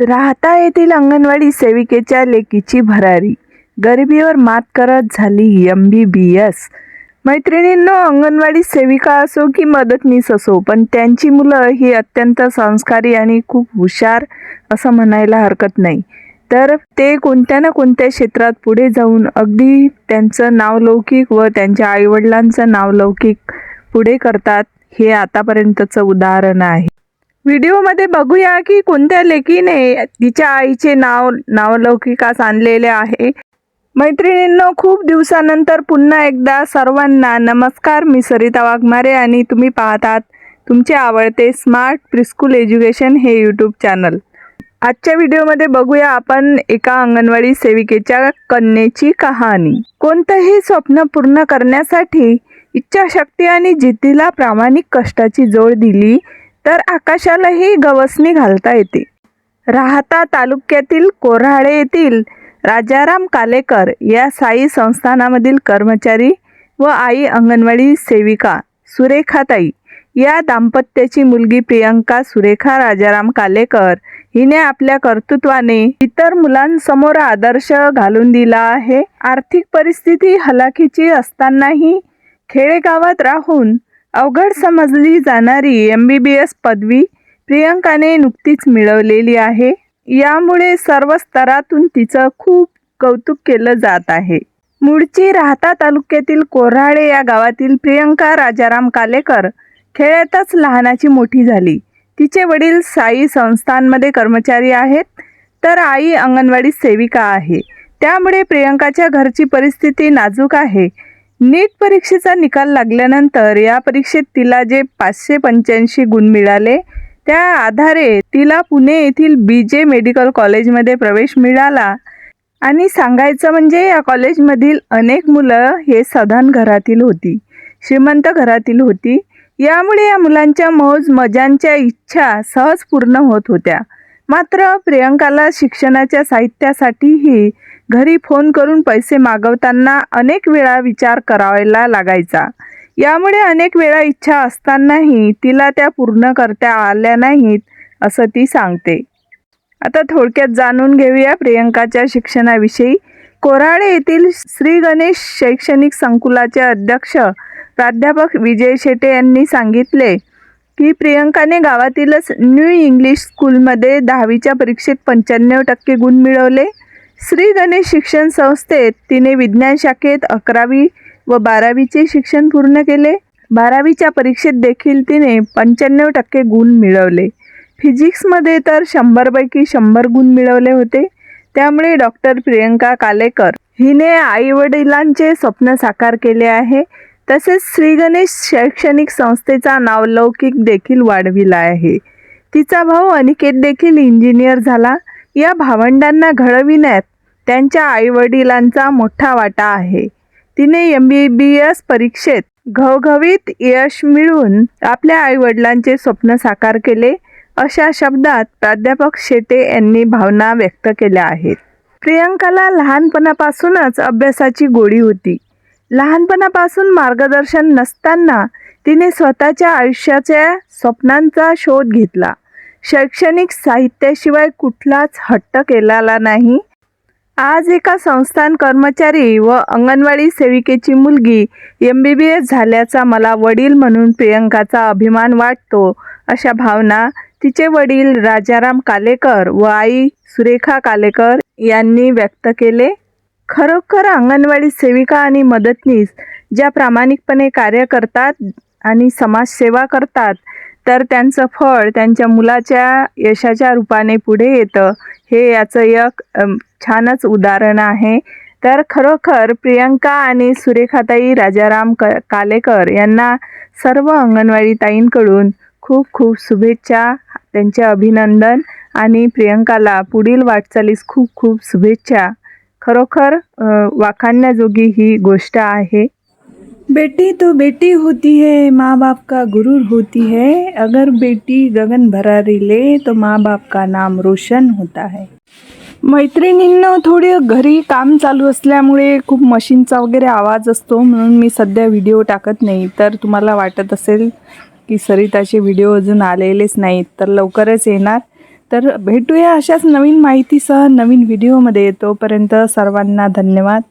राहता येथील अंगणवाडी सेविकेच्या लेकीची भरारी. गरिबीवर मात करत झाली एम बी बी एस मैत्रिणींनो अंगणवाडी सेविका असो की मदतनीस असो पण त्यांची मुलं ही अत्यंत संस्कारी आणि खूप हुशार असं म्हणायला हरकत नाही. तर ते कोणत्या ना कोणत्या क्षेत्रात पुढे जाऊन अगदी त्यांचं नावलौकिक व त्यांच्या आईवडिलांचं नावलौकिक पुढे करतात हे आतापर्यंतचं उदाहरण आहे. व्हिडिओमध्ये बघूया की कोणत्या लेकीने तिच्या आईचे नाव नावलौकिकास आणलेले आहे. मैत्रिणींनो खूप दिवसानंतर पुन्हा एकदा सर्वांना नमस्कार. मी सरिता वाघमारे आणि तुम्ही पाहतात तुमचे आवडते स्मार्ट प्रिस्कूल एज्युकेशन हे यूट्यूब चॅनल आजच्या व्हिडिओमध्ये बघूया आपण एका अंगणवाडी सेविकेच्या कन्येची कहाणी. कोणतंही स्वप्न पूर्ण करण्यासाठी इच्छाशक्ती आणि जिद्दीला प्रामाणिक कष्टाची जोड दिली तर आकाशालाही गवसणी घालता येते. राहता तालुक्यातील कोऱ्हाडे येथील राजाराम कालेकर या साई संस्थानामधील कर्मचारी व आई अंगणवाडी सेविका सुरेखाताई या दाम्पत्याची मुलगी प्रियंका सुरेखा राजाराम कालेकर हिने आपल्या कर्तृत्वाने इतर मुलांसमोर आदर्श घालून दिला आहे. आर्थिक परिस्थिती हलाखीची असतानाही खेडेगावात राहून अवघड समजली जाणारी एम बी बी एस पदवी प्रियंकाने नुकतीच मिळवलेली आहे. यामुळे सर्व स्तरातून तिचं खूप कौतुक केलं जात आहे. मूळची राहता तालुक्यातील कोऱ्हाडे या गावातील प्रियंका राजाराम कालेकर खेड्यातच लहानाची मोठी झाली. तिचे वडील साई संस्थांमध्ये कर्मचारी आहेत तर आई अंगणवाडी सेविका आहे. त्यामुळे प्रियंकाच्या घरची परिस्थिती नाजूक आहे. नीट परीक्षेचा निकाल लागल्यानंतर या परीक्षेत तिला जे पाचशे पंच्याऐंशी गुण मिळाले त्या आधारे तिला पुणे येथील बी जे मेडिकल कॉलेजमध्ये प्रवेश मिळाला. आणि सांगायचं म्हणजे या कॉलेजमधील अनेक मुलं हे सधन घरातील होती श्रीमंत घरातील होती. यामुळे या मुलांच्या मौज मजांच्या इच्छा सहज पूर्ण होत होत्या. मात्र प्रियंकाला शिक्षणाच्या साहित्यासाठीही घरी फोन करून पैसे मागवताना अनेक वेळा विचार करावायला लागायचा. यामुळे अनेक वेळा इच्छा असतानाही तिला त्या पूर्ण करता आल्या नाहीत असं ती सांगते. आता थोडक्यात जाणून घेऊया प्रियंकाच्या शिक्षणाविषयी. कोराडे येथील श्री गणेश शैक्षणिक संकुलाचे अध्यक्ष प्राध्यापक विजय शेटे यांनी सांगितले की प्रियंकाने गावातीलच न्यू इंग्लिश स्कूलमध्ये दहावीच्या परीक्षेत पंच्याण्णव टक्के गुण मिळवले. श्री गणेश शिक्षण संस्थेत तिने विज्ञान शाखेत अकरावी व बारावीचे शिक्षण पूर्ण केले. बारावीच्या परीक्षेत देखील तिने पंच्याण्णव टक्के गुण मिळवले. फिजिक्समध्ये तर शंभरपैकी शंभर गुण मिळवले होते. त्यामुळे डॉक्टर प्रियंका कालेकर हिने आईवडिलांचे स्वप्न साकार केले आहे. तसेच श्री गणेश शैक्षणिक संस्थेचा नावलौकिक देखील वाढविला आहे. तिचा भाऊ अनिकेत देखील इंजिनियर झाला. या भावंडांना घडविण्यात त्यांच्या आईवडिलांचा मोठा वाटा आहे. तिने एम बी बी एस परीक्षेत घवघवीत यश मिळवून आपल्या आईवडिलांचे स्वप्न साकार केले अशा शब्दात प्राध्यापक शेटे यांनी भावना व्यक्त केल्या आहेत. प्रियंकाला लहानपणापासूनच अभ्यासाची गोडी होती. लहानपणापासून मार्गदर्शन नसताना तिने स्वतःच्या आयुष्याच्या स्वप्नांचा शोध घेतला. शैक्षणिक साहित्याशिवाय कुठलाच हट्ट केलेला नाही. आज एका संस्थान कर्मचारी व अंगणवाडी सेविकेची मुलगी एम बी बी एस झाल्याचा मला वडील म्हणून प्रियंकाचा अभिमान वाटतो अशा भावना तिचे वडील राजाराम कालेकर व आई सुरेखा कालेकर यांनी व्यक्त केले. खरोखर अंगणवाडी सेविका आणि मदतनीस ज्या प्रामाणिकपणे कार्य करतात आणि समाजसेवा करतात तर त्यांचं फळ त्यांच्या मुलाच्या यशाच्या रूपाने पुढे येतं. हे याचं एक छानच उदाहरण आहे. तर खरोखर प्रियंका आणि सुरेखाताई राजाराम क कालेकर यांना सर्व अंगणवाडी ताईंकडून खूप खूप शुभेच्छा त्यांचे अभिनंदन आणि प्रियंकाला पुढील वाटचालीस खूप खूप शुभेच्छा. खरोखर वाखाणण्याजोगी ही गोष्ट आहे. बेटी तो बेटी होती है माँ बाप का गुरूर होती है. अगर बेटी गगन भरारी ले तो माँ बाप का नाम रोशन होता है. मैत्रिणींना थोडे घरी काम चालू असल्यामुळे खूप मशीनचा वगैरे आवाज असतो म्हणून मी सध्या व्हिडिओ टाकत नाही. तर तुम्हाला वाटत असेल की सरिताचे व्हिडिओ अजून आलेलेच नाहीत तर लवकरच येणार. तर भेटूया अशाच नवीन माहितीसह नवीन व्हिडिओमध्ये तोपर्यंत सर्वांना धन्यवाद.